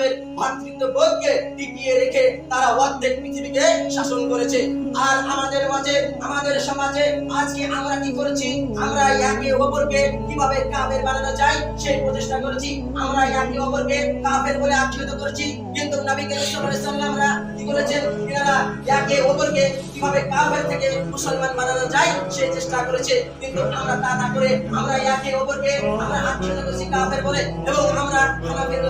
সাল্লামের ভাতৃত্ব বোধকে টিকিয়ে রেখে তারা অর্ধেক পৃথিবীকে শাসন করেছে। আর আমাদের মাঝে, আমাদের সমাজে আজকে আমরা কি করেছি? আমরা একে অপরকে কীভাবে কাফের বানানো যায় সেই প্রচেষ্টা করেছি। আমরা একে অপরকে কাফের বলে আখ্যায়িত করেছি। কিন্তু নবী সাল্লামরা কি করেছেন? তিনারা একে অপরকে কীভাবে কাফের থেকে মুসলমান বানানো যায় সেই চেষ্টা করেছে। কিন্তু আমরা তা না করে আমরা একে অপরকে আমরা আখ্যায়িত করেছি কাফের বলে এবং আমরা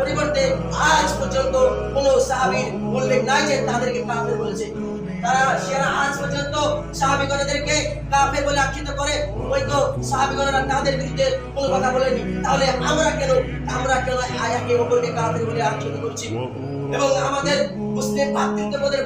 পরিবর্তে আজ পর্যন্ত কোনো সাহাবীর উল্লেখ নাই যে তাদেরকে কাফের বলেছে। তারা সেরা আজ পর্যন্ত সাহাবিগণদেরকে কাফের বলে আখ্যিত করে। হয়তো সাহাবিগণরা তাদের বিরুদ্ধে কোনো কথা বলেনি। তাহলে আমরা কেন আমরা কেন আয়াকে ওপরকে কাফের বলে আখ্যিত করছি? এবং আমাদের মুসলিম ভাতৃত্ববোধের